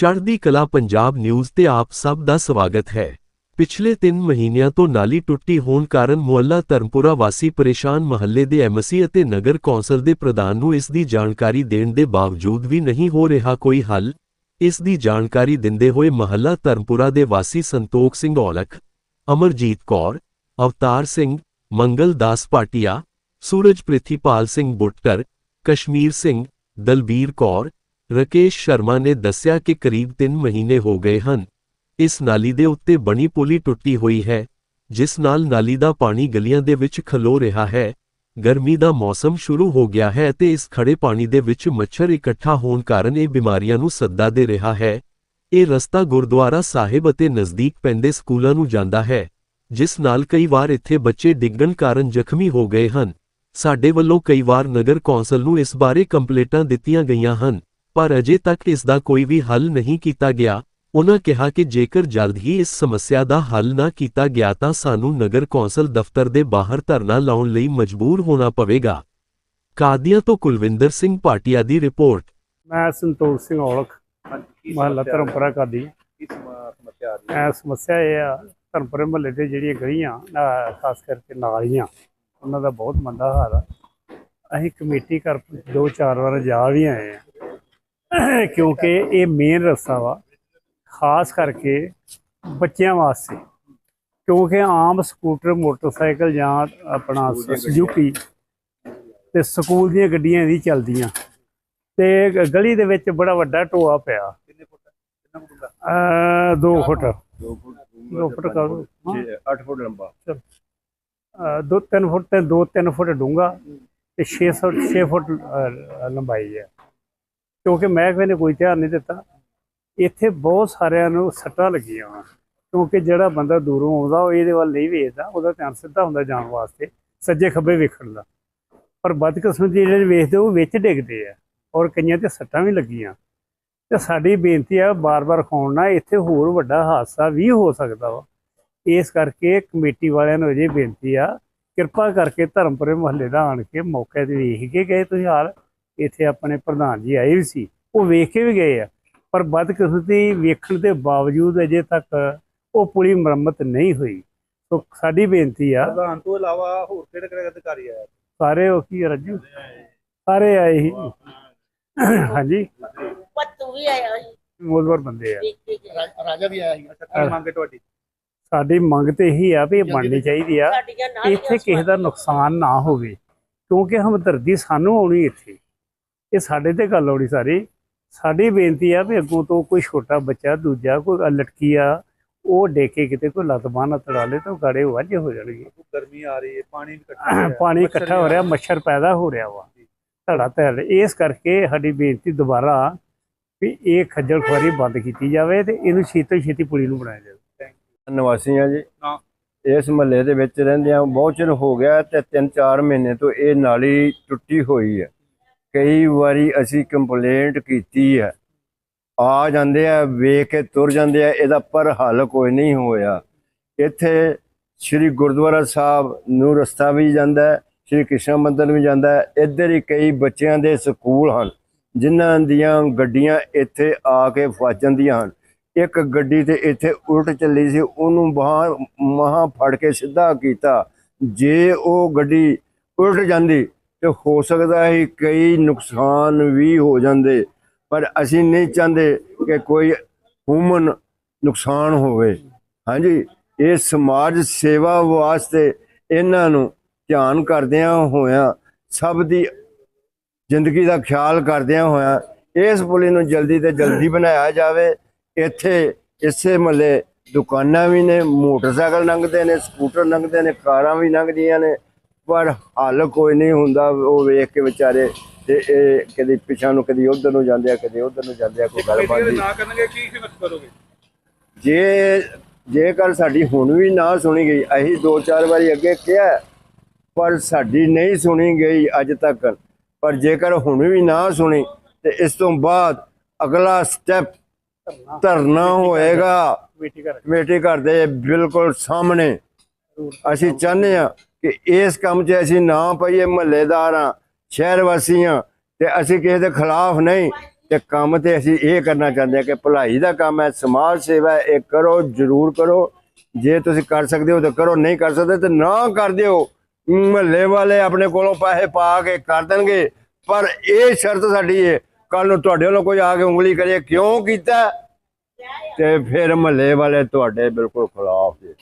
ਚੜ੍ਹਦੀ ਕਲਾ ਪੰਜਾਬ ਨਿਊਜ਼ ਤੇ ਆਪ ਸਭ ਦਾ ਸਵਾਗਤ ਹੈ। ਪਿਛਲੇ 3 ਮਹੀਨਿਆਂ ਤੋਂ ਨਾਲੀ ਟੁੱਟੀ ਹੋਣ ਕਾਰਨ ਮੁਹੱਲਾ ਧਰਮਪੁਰਾ ਵਾਸੀ ਪਰੇਸ਼ਾਨ ਮਹੱਲੇ ਦੇ ਐਮਸੀ ਅਤੇ ਨਗਰ ਕੌਂਸਲ ਦੇ ਪ੍ਰਧਾਨ ਨੂੰ ਇਸ ਦੀ ਜਾਣਕਾਰੀ ਦੇਣ ਦੇ ਬਾਵਜੂਦ ਵੀ ਨਹੀਂ ਹੋ ਰਿਹਾ ਕੋਈ ਹੱਲ। ਇਸ ਦੀ ਜਾਣਕਾਰੀ ਦਿੰਦੇ ਹੋਏ ਮਹੱਲਾ ਧਰਮਪੁਰਾ ਦੇ ਵਾਸੀ ਸੰਤੋਖ ਸਿੰਘ ਔਲਖ, ਅਮਰਜੀਤ ਕੌਰ, ਅਵਤਾਰ ਸਿੰਘ, ਮੰਗਲ ਦਾਸ ਪਾਟਿਆ ਸੂਰਜ ਪ੍ਰਿਥੀਪਾਲ ਸਿੰਘ ਬੁੱਟਕਰ ਕਸ਼ਮੀਰ ਸਿੰਘ, ਦਲਬੀਰ ਕੌਰ ਰਕੇਸ਼ ਸ਼ਰਮਾ ਨੇ ਦੱਸਿਆ ਕਿ ਕਰੀਬ 3 ਮਹੀਨੇ ਹੋ ਗਏ ਹਨ। ਇਸ ਨਾਲੀ ਦੇ ਉੱਤੇ ਬਣੀ ਪੁਲੀ ਟੁੱਟੀ ਹੋਈ ਹੈ, ਜਿਸ ਨਾਲ ਨਾਲੀ ਦਾ ਪਾਣੀ ਗਲੀਆਂ ਦੇ ਵਿੱਚ ਖਲੋ ਰਿਹਾ ਹੈ। ਗਰਮੀ ਦਾ ਮੌਸਮ ਸ਼ੁਰੂ ਹੋ ਗਿਆ ਹੈ ਤੇ ਇਸ ਖੜੇ ਪਾਣੀ ਦੇ ਵਿੱਚ ਮੱਛਰ ਇਕੱਠਾ ਹੋਣ ਕਾਰਨ ਇਹ ਬਿਮਾਰੀਆਂ ਨੂੰ ਸੱਦਾ ਦੇ ਰਿਹਾ ਹੈ। ਇਹ ਰਸਤਾ ਗੁਰਦੁਆਰਾ ਸਾਹਿਬ ਅਤੇ ਨਜ਼ਦੀਕ ਪੈਂਦੇ ਸਕੂਲਾਂ ਨੂੰ ਜਾਂਦਾ ਹੈ, ਜਿਸ ਨਾਲ ਕਈ ਵਾਰ ਇੱਥੇ ਬੱਚੇ ਡਿੱਗਣ ਕਾਰਨ ਜ਼ਖਮੀ ਹੋ ਗਏ ਹਨ। ਸਾਡੇ ਵੱਲੋਂ ਕਈ ਵਾਰ ਨਗਰ ਕੌਂਸਲ ਨੂੰ ਇਸ ਬਾਰੇ ਕੰਪਲੇਂਟਾਂ ਦਿੱਤੀਆਂ ਗਈਆਂ ਹਨ। ਪਰ ਅਜੇ ਤੱਕ ਇਸ ਦਾ ਕੋਈ ਵੀ ਹੱਲ ਨਹੀਂ ਕੀਤਾ ਗਿਆ। ਉਨ੍ਹਾਂ ਕਿਹਾ ਕਿ ਜੇਕਰ ਜਲਦ ਹੀ ਇਸ ਸਮੱਸਿਆ ਦਾ ਹੱਲ ਨਾ ਕੀਤਾ ਗਿਆ ਤਾਂ ਸਾਨੂੰ ਨਗਰ ਕੌਂਸਲ ਦਫ਼ਤਰ ਦੇ ਬਾਹਰ ਧਰਨਾ ਲਾਉਣ ਲਈ ਮਜਬੂਰ ਹੋਣਾ ਪਵੇਗਾ। ਕਾਦੀਆਂ ਤੋਂ ਕੁਲਵਿੰਦਰ ਸਿੰਘ ਪਾਟਿਆ ਦੀ ਰਿਪੋਰਟ। ਮੈਂ ਸੰਤੋਖ ਸਿੰਘ ਔਲਖ ਮਹੱਲਾ ਧਰਮਪੁਰਾ ਕਾਦੀ। ਸਮ- ਸਮੱਸਿਆ ਆ ਰਹੀ ਹੈ? ਇਹ ਸਮੱਸਿਆ ਇਹ ਆ ਧਰਮਪੁਰੇ ਮਹੱਲੇ ਦੇ ਜਿਹੜੀਆਂ ਗਲੀਆਂ ਖਾਸ ਕਰਕੇ ਨਾਲੀਆਂ ਉਹਨਾਂ ਦਾ ਬਹੁਤ ਮੰਦਾ ਹਾਲ ਆ। ਅਸੀਂ ਕਮੇਟੀ ਕਰ ਦੋ ਚਾਰ ਵਾਰ ਜਾ ਵੀ ਆਏ ਆ। ਕਿਉਂਕਿ ਇਹ ਮੇਨ ਰਸਤਾ ਵਾ ਖਾਸ ਕਰਕੇ ਬੱਚਿਆਂ ਵਾਸਤੇ। ਕਿਉਂਕਿ ਆਮ ਸਕੂਟਰ ਮੋਟਰਸਾਈਕਲ ਜਾਂ ਆਪਣਾ ਸੁਜ਼ੂਕੀ ਤੇ ਸਕੂਲ ਦੀਆਂ ਗੱਡੀਆਂ ਇਹਦੀ ਚੱਲਦੀਆਂ। ਤੇ ਗਲੀ ਦੇ ਵਿੱਚ ਬੜਾ ਵੱਡਾ ਟੋਆ ਪਿਆ। ਕਿੰਨੇ ਫੁੱਟ ਕਿੰਨਾ ਫੁੱਟ ਦਾ ਅਹ ਦੋ ਫੁੱਟ। 2 ਫੁੱਟ ਦੋ ਫੁੱਟ ਕਰ ਲਓ। ਹਾਂ। 8 ਫੁੱਟ ਲੰਬਾ। ਦੋ ਤਿੰਨ ਫੁੱਟ ਤੇ ਦੋ ਤਿੰਨ ਫੁੱਟ ਡੂੰਘਾ ਤੇ 6 ਫੁੱਟ 6 ਫੁੱਟ ਲੰਬਾਈ ਹੈ। ਕਿਉਂਕਿ ਮਹਿਕਮੇ ਨੇ ਕੋਈ ਧਿਆਨ ਨਹੀਂ ਦਿੱਤਾ। ਇੱਥੇ ਬਹੁਤ ਸਾਰਿਆਂ ਨੂੰ ਸੱਟਾਂ ਲੱਗੀਆਂ ਵਾ, ਕਿਉਂਕਿ ਜਿਹੜਾ ਬੰਦਾ ਦੂਰੋਂ ਆਉਂਦਾ, ਉਹ ਇਹਦੇ ਵੱਲ ਨਹੀਂ ਵੇਖਦਾ, ਉਹਦਾ ਧਿਆਨ ਸਿੱਧਾ ਹੁੰਦਾ ਜਾਣ ਵਾਸਤੇ, ਸੱਜੇ ਖੱਬੇ ਵੇਖਣ ਦਾ। ਪਰ ਬਦਕਿਸਮਤੀ ਜਿਹੜੇ ਵੇਖਦੇ, ਉਹ ਵਿੱਚ ਡਿੱਗਦੇ ਆ, ਔਰ ਕਈਆਂ ਤੇ ਸੱਟਾਂ ਵੀ ਲੱਗੀਆਂ। ਤੇ ਸਾਡੀ ਬੇਨਤੀ ਆ, ਬਾਰ-ਬਾਰ ਖਾਉਣ ਨਾਲ ਇੱਥੇ ਹੋਰ ਵੱਡਾ ਹਾਦਸਾ ਵੀ ਹੋ ਸਕਦਾ ਵਾ। ਇਸ ਕਰਕੇ ਕਮੇਟੀ ਵਾਲਿਆਂ ਨੂੰ ਅਜੇ ਬੇਨਤੀ ਆ, ਕਿਰਪਾ ਕਰਕੇ ਧਰਮਪੁਰੇ ਮੁਹੱਲੇ ਦਾ ਆਣ ਕੇ ਮੌਕੇ ਤੇ ਵੇਖ ਕੇ ਗਏ ਤੁਸੀਂ ਹਾਲ। ਇੱਥੇ ਆਪਣੇ ਪ੍ਰਧਾਨ ਜੀ ਆਏ ਵੀ ਸੀ ਉਹ ਵੇਖ ਕੇ ਵੀ ਗਏ ਆ। ਪਰ ਬਦਕਿਸਮਤੀ ਵੇਖਣ ਦੇ ਬਾਵਜੂਦ ਅਜੇ ਤੱਕ ਉਹ ਪੂਰੀ ਮੁਰੰਮਤ ਨਹੀਂ ਹੋਈ। ਸੋ ਸਾਡੀ ਬੇਨਤੀ ਆ ਪ੍ਰਧਾਨ ਤੋਂ ਇਲਾਵਾ ਹੋਰ ਕਿਹੜੇ ਕਿਹੜੇ ਅਧਿਕਾਰੀ ਆਏ? ਸਾਰੇ ਉਹ ਕੀ ਰੱਜੂ? ਸਾਰੇ ਆਏ ਸੀ ਹਾਂਜੀ। ਪੱਤੂ ਵੀ ਆਇਆ ਸੀ। ਮੋਦਵਰ ਬੰਦੇ ਆ। ਰਾਜਾ ਵੀ ਆਇਆ ਸੀ। ਅੱਛਾ ਮੰਗ ਹੈ ਤੁਹਾਡੀ? ਸਾਡੀ ਮੰਗ ਤੇ ਇਹੀ ਆ ਵੀ ਇਹ ਬਣਨੀ ਚਾਹੀਦੀ ਆ ਇੱਥੇ ਕਿਸੇ ਦਾ ਨੁਕਸਾਨ ਨਾ ਹੋਵੇ ਕਿਉਂਕਿ ਹਮਦਰਦੀ ਸਾਨੂੰ ਆਉਣੀ ਇੱਥੇ। ਇਹ ਸਾਡੇ ਤੇ ਗੱਲ ਆਉਣੀ ਸਾਰੀ। ਸਾਡੀ ਬੇਨਤੀ ਆ ਵੀ ਅੱਗੋਂ ਤੋਂ ਕੋਈ ਛੋਟਾ ਬੱਚਾ ਦੂਜਾ ਕੋਈ ਲਟਕੀ ਆ ਉਹ ਡੇਕੇ ਕਿਤੇ ਕੋਈ ਲੱਤ ਬਾਂਹ ਨਾ ਤੜਾ ਲੇ ਤਾਂ ਉਹ ਗਾੜੇ ਵਾਜੇ ਹੋ ਜਾਣਗੇ। ਗਰਮੀ ਆ ਰਹੀ ਹੈ ਪਾਣੀ ਵੀ ਇਕੱਠਾ ਹੋ ਰਿਹਾ। ਪਾਣੀ ਇਕੱਠਾ ਹੋ ਰਿਹਾ ਮੱਛਰ ਪੈਦਾ ਹੋ ਰਿਹਾ ਵਾ। ਧੜਾ ਧੜ। ਇਸ ਕਰਕੇ ਸਾਡੀ ਬੇਨਤੀ ਦੁਬਾਰਾ ਵੀ ਇਹ ਖੱਜਲ ਖੁਆਰੀ ਬੰਦ ਕੀਤੀ ਜਾਵੇ ਤੇ ਇਹਨੂੰ ਛੇਤੀ ਛੇਤੀ ਪੁਲੀ ਨੂੰ ਬਣਾਇਆ ਜਾਵੇ। ਨਿਵਾਸੀ ਆ ਜੀ। ਇਸ ਮਹੱਲੇ ਦੇ ਵਿੱਚ ਰਹਿੰਦਿਆਂ ਬਹੁਤ ਚਿਰ ਹੋ ਗਿਆ ਤੇ 3-4 ਮਹੀਨੇ ਤੋਂ ਇਹ ਨਾਲੀ ਟੁੱਟੀ ਹੋਈ ਹੈ। ਕਈ ਵਾਰੀ ਅਸੀਂ ਕੰਪਲੇਂਟ ਕੀਤੀ ਹੈ। ਆ ਜਾਂਦੇ ਆ, ਵੇਖ ਕੇ ਤੁਰ ਜਾਂਦੇ ਆ, ਇਹਦਾ ਪਰ ਹੱਲ ਕੋਈ ਨਹੀਂ ਹੋਇਆ। ਇੱਥੇ ਸ੍ਰੀ ਗੁਰਦੁਆਰਾ ਸਾਹਿਬ ਨੂੰ ਰਸਤਾ ਵੀ ਜਾਂਦਾ ਹੈ, ਸ੍ਰੀ ਕ੍ਰਿਸ਼ਨ ਮੰਦਰ ਵੀ ਜਾਂਦਾ ਹੈ। ਇੱਧਰ ਹੀ ਕਈ ਬੱਚਿਆਂ ਦੇ ਸਕੂਲ ਹਨ, ਜਿਨ੍ਹਾਂ ਦੀਆਂ ਗੱਡੀਆਂ ਇੱਥੇ ਆ ਕੇ ਫਸ ਜਾਂਦੀਆਂ ਹਨ। ਇੱਕ ਗੱਡੀ ਤੇ ਇੱਥੇ ਉਲਟ ਚੱਲੀ ਸੀ, ਉਹਨੂੰ ਬਾਹਰ ਮਹਾ ਫੜ ਕੇ ਸਿੱਧਾ ਕੀਤਾ। ਜੇ ਉਹ ਗੱਡੀ ਉਲਟ ਜਾਂਦੀ ਤੇ ਹੋ ਸਕਦਾ ਹੈ ਕਈ ਨੁਕਸਾਨ ਵੀ ਹੋ ਜਾਂਦੇ, ਪਰ ਅਸੀਂ ਨਹੀਂ ਚਾਹੁੰਦੇ ਕਿ ਕੋਈ ਹੂਮਨ ਨੁਕਸਾਨ ਹੋਵੇ। ਹਾਂਜੀ, ਇਹ ਸਮਾਜ ਸੇਵਾ ਵਾਸਤੇ ਇਹਨਾਂ ਨੂੰ ਧਿਆਨ ਕਰਦਿਆਂ ਹੋਇਆਂ, ਸਭ ਦੀ ਜ਼ਿੰਦਗੀ ਦਾ ਖਿਆਲ ਕਰਦਿਆਂ ਹੋਇਆਂ, ਇਸ ਪੁਲੀ ਨੂੰ ਜਲਦੀ ਤੇ ਜਲਦੀ ਬਣਾਇਆ ਜਾਵੇ। ਇੱਥੇ ਇਸੇ ਮਹੱਲੇ ਦੁਕਾਨਾਂ ਵੀ ਨੇ, ਮੋਟਰਸਾਈਕਲ ਲੰਘਦੇ ਨੇ, ਸਕੂਟਰ ਲੰਘਦੇ ਨੇ, ਕਾਰਾਂ ਵੀ ਲੰਘਦੀਆਂ ਨੇ। ਪਰ ਹੱਲ ਕੋਈ ਨਹੀਂ ਹੁੰਦਾ ਉਹ ਵੇਖ ਕੇ ਵਿਚਾਰੇ ਤੇ ਇਹ ਕਦੀ ਪਿਛਾਂ ਨੂੰ ਕਦੀ ਉਧਰ ਨੂੰ ਜਾਂਦੇ ਆ ਕਦੀ ਉਧਰ ਨੂੰ ਜਾਂਦੇ ਆ ਕੋਈ ਗੱਲ ਬਣਦੀ ਨਾ ਕਰਨਗੇ ਕੀ ਹਿੰਮਤ ਕਰੋਗੇ? ਜੇ ਜੇਕਰ ਸਾਡੀ ਹੁਣ ਵੀ ਨਾ ਸੁਣੀ ਗਈ ਅਸੀਂ ਦੋ ਚਾਰ ਵਾਰੀ ਅੱਗੇ ਕਿਹਾ ਪਰ ਸਾਡੀ ਨਹੀਂ ਸੁਣੀ ਗਈ ਅੱਜ ਤੱਕ। ਪਰ ਜੇਕਰ ਹੁਣ ਵੀ ਨਾ ਸੁਣੀ ਤੇ ਇਸ ਤੋਂ ਬਾਅਦ ਅਗਲਾ ਸਟੈਪ ਧਰਨਾ ਹੋਏਗਾ। ਕਮੇਟੀ ਕਰ ਕਮੇਟੀ ਘਰ ਦੇ ਬਿਲਕੁਲ ਸਾਹਮਣੇ। ਅਸੀਂ ਚਾਹੁੰਦੇ ਆ ਕਿ ਇਸ ਕੰਮ 'ਚ ਅਸੀਂ ਨਾ ਪਈਏ ਮਹੱਲੇਦਾਰ ਆ ਸ਼ਹਿਰ ਵਾਸੀ ਹਾਂ ਤੇ ਅਸੀਂ ਕਿਸੇ ਦੇ ਖਿਲਾਫ ਨਹੀਂ ਤੇ ਕੰਮ ਤੇ ਅਸੀਂ ਇਹ ਕਰਨਾ ਚਾਹੁੰਦੇ ਹਾਂ ਕਿ ਭਲਾਈ ਦਾ ਕੰਮ ਹੈ ਸਮਾਜ ਸੇਵਾ ਹੈ, ਇਹ ਕਰੋ ਜ਼ਰੂਰ ਕਰੋ। ਜੇ ਤੁਸੀਂ ਕਰ ਸਕਦੇ ਹੋ ਤਾਂ ਕਰੋ ਨਹੀਂ ਕਰ ਸਕਦੇ ਤਾਂ ਨਾ ਕਰ ਦਿਓ। ਮਹੱਲੇ ਵਾਲੇ ਆਪਣੇ ਕੋਲੋਂ ਪੈਸੇ ਪਾ ਕੇ ਕਰ ਦੇਣਗੇ ਪਰ ਇਹ ਸ਼ਰਤ ਸਾਡੀ ਹੈ ਕੱਲ ਨੂੰ ਤੁਹਾਡੇ ਵੱਲੋਂ ਕੋਈ ਆ ਕੇ ਉਂਗਲੀ ਕਰੇ ਕਿਉਂ ਕੀਤਾ? ਤੇ ਫਿਰ ਮਹੱਲੇ ਵਾਲੇ ਤੁਹਾਡੇ ਬਿਲਕੁਲ ਖਿਲਾਫ ਹੈ